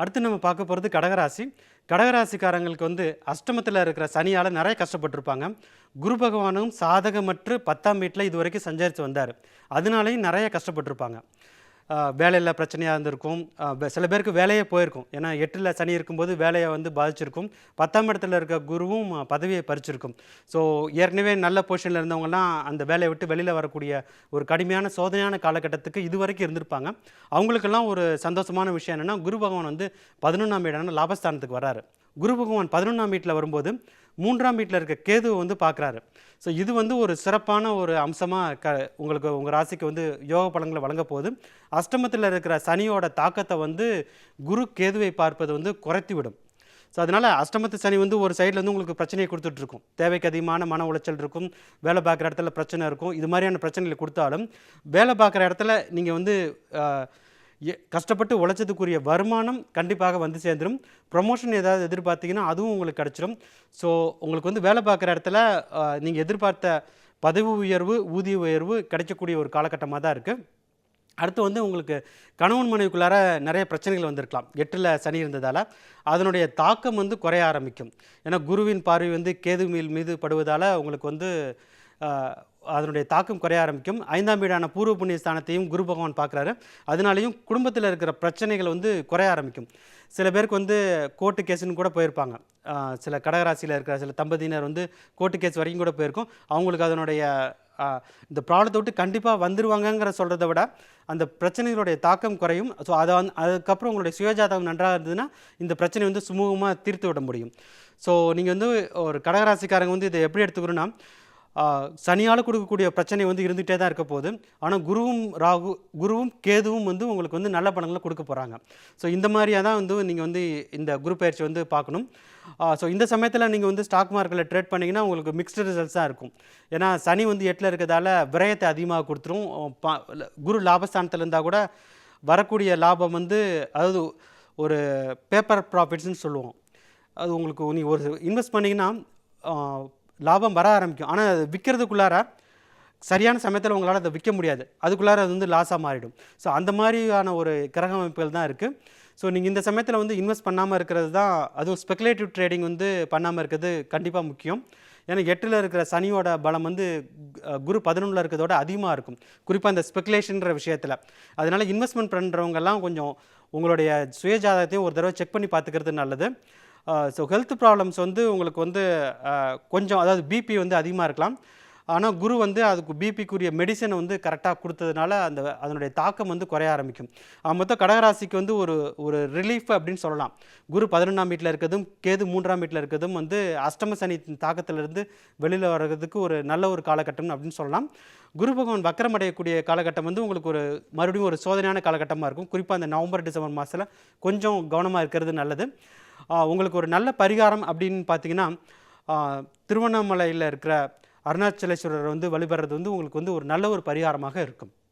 அடுத்து நம்ம பார்க்க போகிறது கடகராசி. கடகராசிக்காரங்களுக்கு வந்து அஷ்டமத்தில் இருக்கிற சனியால் நிறைய கஷ்டப்பட்டிருப்பாங்க. குரு பகவானும் சாதகமற்று பத்தாம் வீட்டில் இது வரைக்கும் சஞ்சரித்து வந்தார். அதனாலையும் நிறைய கஷ்டப்பட்டிருப்பாங்க. வேலையில் பிரச்சனையாக இருந்திருக்கும். சில பேருக்கு வேலையே போயிருக்கும். ஏன்னா எட்டில் சனி இருக்கும்போது வேலையை வந்து பாதிச்சிருக்கும். பத்தாம் இடத்துல இருக்க குருவும் பதவியை பறிச்சிருக்கும். ஸோ ஏற்கனவே நல்ல பொசிஷனில் இருந்தவங்கலாம் அந்த வேலையை விட்டு வெளியில் வரக்கூடிய ஒரு கடுமையான சோதனையான காலகட்டத்துக்கு இது வரைக்கும் இருந்திருப்பாங்க. அவங்களுக்கெல்லாம் ஒரு சந்தோஷமான விஷயம் என்னென்னா குரு பகவான் வந்து பதினொன்றாம் இடம்னா லாபஸ்தானத்துக்கு வராரு குரு பகவான் பதினொன்றாம் வீட்டில் வரும்போது மூன்றாம் வீட்டில் இருக்க கேதுவை வந்து பார்க்குறாரு. ஸோ இது வந்து ஒரு சிறப்பான ஒரு அம்சமாக க உங்களுக்கு உங்கள் ராசிக்கு வந்து யோக பலன்களை வழங்க போகுது. அஷ்டமத்தில் இருக்கிற சனியோட தாக்கத்தை வந்து குரு கேதுவை பார்ப்பது வந்து குறைத்து விடும். ஸோ அதனால் அஷ்டமத்து சனி வந்து ஒரு சைடில் வந்து உங்களுக்கு பிரச்சனையை கொடுத்துட்ருக்கும் தேவைக்கு அதிகமான மன உளைச்சல் இருக்கும். வேலை பார்க்குற இடத்துல பிரச்சனை இருக்கும். இது மாதிரியான பிரச்சனைகளை கொடுத்தாலும் வேலை பார்க்குற இடத்துல நீங்கள் வந்து கஷ்டப்பட்டு உழைச்சதுக்குரிய வருமானம் கண்டிப்பாக வந்து சேர்ந்துடும் ப்ரொமோஷன் ஏதாவது எதிர்பார்த்தீங்கன்னா அதுவும் உங்களுக்கு கிடச்சிரும். ஸோ உங்களுக்கு வந்து வேலை பார்க்குற இடத்துல நீங்கள் எதிர்பார்த்த பதவி உயர்வு ஊதிய உயர்வு கிடைக்கக்கூடிய ஒரு காலகட்டமாக தான் இருக்குது அடுத்து வந்து உங்களுக்கு கணவன் மனைவிக்குள்ளார நிறைய பிரச்சனைகள் வந்திருக்கலாம். எட்டில் சனி இருந்ததால் அதனுடைய தாக்கம் வந்து குறைய ஆரம்பிக்கும். ஏன்னா குருவின் பார்வை வந்து கேது மீல் மீது படுவதால் உங்களுக்கு வந்து அதனுடைய தாக்கம் குறைய ஆரம்பிக்கும். ஐந்தாம் வீடான பூர்வ புண்ணிய ஸ்தானத்தையும் குரு பகவான் பார்க்குறாரு. அதனாலையும் குடும்பத்தில் இருக்கிற பிரச்சனைகள் வந்து குறைய ஆரம்பிக்கும். சில பேருக்கு வந்து கோர்ட்டு கேஸுன்னு கூட போயிருப்பாங்க. சில கடகராசியில் இருக்கிற சில தம்பதியினர் வந்து கோர்ட்டு கேஸ் வரைக்கும் கூட போயிருக்கும். அவங்களுக்கு அதனுடைய இந்த ப்ராப்ளத்தை விட்டு கண்டிப்பாக வந்துடுவாங்கங்கிற சொல்கிறத விட அந்த பிரச்சனைகளுடைய தாக்கம் குறையும். ஸோ அதை வந்து அதுக்கப்புறம் உங்களுடைய சுயஜாதகம் நன்றாக இருந்ததுன்னா இந்த பிரச்சனை வந்து சுமூகமாக தீர்த்து விட முடியும். ஸோ நீங்கள் வந்து ஒரு கடகராசிக்காரங்க வந்து இதை எப்படி எடுத்துக்கணும்னா சனியால் கொடுக்கக்கூடிய பிரச்சனை வந்து இருந்துகிட்டே தான் இருக்க போகுது. ஆனால் குருவும் ராகு குருவும் கேதுவும் வந்து உங்களுக்கு வந்து நல்ல பலன்களை கொடுக்க போகிறாங்க ஸோ இந்த மாதிரியாக தான் வந்து நீங்கள் வந்து இந்த குரு பயிற்சி வந்து பார்க்கணும். ஸோ இந்த சமயத்தில் நீங்கள் வந்து ஸ்டாக் மார்க்கெட்டில் ட்ரேட் பண்ணிங்கன்னா உங்களுக்கு மிக்ஸ்டு ரிசல்ட்ஸ் தான் இருக்கும். ஏன்னா சனி வந்து எட்டில் இருக்கிறதால விரயத்தை அதிகமாக கொடுத்துரும். குரு லாபஸ்தானத்தில் இருந்தால் கூட வரக்கூடிய லாபம் வந்து அதாவது ஒரு பேப்பர் ப்ராஃபிட்ஸ்னு சொல்லுவோம். அது உங்களுக்கு நீ ஒரு இன்வெஸ்ட் பண்ணிங்கன்னா லாபம் வர ஆரம்பிக்கும். ஆனால் அது விற்கிறதுக்குள்ளார சரியான சமயத்தில் உங்களால் அதை விற்க முடியாது. அதுக்குள்ளார அது வந்து லாஸாக மாறிடும். ஸோ அந்த மாதிரியான ஒரு கிரக அமைப்புகள் தான் இருக்குது ஸோ நீங்கள் இந்த சமயத்தில் வந்து இன்வெஸ்ட் பண்ணாமல் இருக்கிறது தான் அதுவும் ஸ்பெகுலேட்டிவ் ட்ரேடிங் வந்து பண்ணாமல் இருக்கிறது கண்டிப்பாக முக்கியம். ஏன்னா எட்டில் இருக்கிற சனியோட பலம் வந்து குரு பதினொன்றில் இருக்கிறதோட அதிகமாக இருக்கும். குறிப்பாக இந்த ஸ்பெகுலேஷன்ற விஷயத்தில். அதனால் இன்வெஸ்ட்மெண்ட் பண்ணுறவங்கெல்லாம் கொஞ்சம் உங்களுடைய சுயஜாதகத்தையும் ஒரு தடவை செக் பண்ணி பார்த்துக்கிறது நல்லது. ஸோ ஹெல்த் ப்ராப்ளம்ஸ் வந்து உங்களுக்கு வந்து கொஞ்சம் அதாவது பிபி வந்து அதிகமாக இருக்கலாம். ஆனால் குரு வந்து அதுக்கு பிபிக்குரிய மெடிசனை வந்து கரெக்டாக கொடுத்ததுனால அந்த அதனுடைய தாக்கம் வந்து குறைய ஆரம்பிக்கும். மொத்தம் கடகராசிக்கு வந்து ஒரு ஒரு ரிலீஃப் அப்படின்னு சொல்லலாம். குரு பதினொன்றாம் வீட்டில் இருக்கிறதும் கேது மூன்றாம் வீட்டில் இருக்கிறதும் வந்து அஷ்டம சனி தாக்கத்திலிருந்து வெளியில் வர்றதுக்கு ஒரு நல்ல ஒரு காலகட்டம் அப்படின்னு சொல்லலாம். குரு பகவான் வக்கரம் அடையக்கூடிய காலகட்டம் வந்து உங்களுக்கு ஒரு மறுபடியும் ஒரு சோதனையான காலகட்டமாக இருக்கும். குறிப்பாக அந்த நவம்பர் டிசம்பர் மாதத்தில் கொஞ்சம் கவனமாக இருக்கிறது நல்லது. உங்களுக்கு ஒரு நல்ல பரிகாரம் அப்படின்னு பார்த்தீங்கன்னா திருவண்ணாமலையில் இருக்கிற அருணாச்சலேஸ்வரர் வந்து வழிபடுறது வந்து உங்களுக்கு வந்து ஒரு நல்ல ஒரு பரிகாரமாக இருக்கும்.